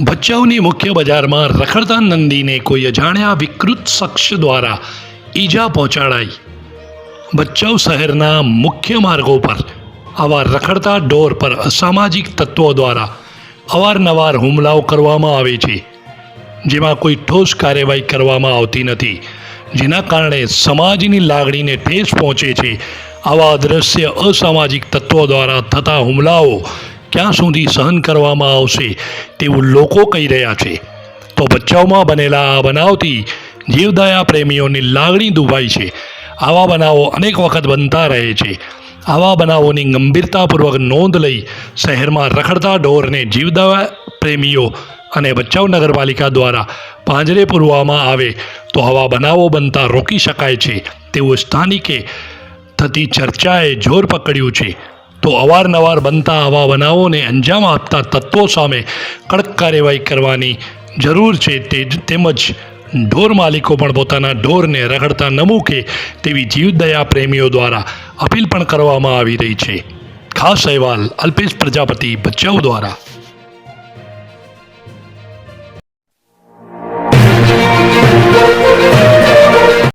ભચાઉની મુખ્ય બજારમાં રખડતા નંદીને કોઈ અજાણ્યા વિકૃત શખ્સ દ્વારા ઈજા પહોંચાડાઈ. ભચાઉ શહેરના મુખ્ય માર્ગો પર આવા રખડતા ઢોર પર અસામાજિક તત્વો દ્વારા અવારનવાર હુમલાઓ કરવામાં આવે છે, જેમાં કોઈ ઠોસ કાર્યવાહી કરવામાં આવતી નથી, જેના કારણે સમાજની લાગણીને ઠેસ પહોંચે છે. આવા અદ્રશ્ય અસામાજિક તત્વો દ્વારા થતા હુમલાઓ ક્યાં સુધી સહન કરવામાં આવશે તેવું લોકો કહી રહ્યા છે. તો બચાવમાં બનેલા આ બનાવથી જીવદયા પ્રેમીઓની લાગણી દુભાઈ છે. આવા બનાવો અનેક વખત બનતા રહે છે. આવા બનાવોની ગંભીરતાપૂર્વક નોંધ લઈ શહેરમાં રખડતા ઢોરને જીવદયા પ્રેમીઓ અને બચાવ નગરપાલિકા દ્વારા પાંજરે પૂરવામાં આવે તો આવા બનાવો બનતા રોકી શકાય છે. તેવું સ્થાનિકે થતી ચર્ચાએ જોર પકડ્યું છે. તો અવારનવાર બનતા આવા બનાવોને અંજામ આપતા તત્વો સામે કડક કાર્યવાહી કરવાની જરૂર છે તે તેમજ ઢોર માલિકો પણ પોતાના ઢોરને રખડતા ન મૂકે તેવી જીવદયા પ્રેમીઓ દ્વારા અપીલ પણ કરવામાં આવી રહી છે. ખાસ અહેવાલ અલ્પેશ પ્રજાપતિ ભચાઉ દ્વારા.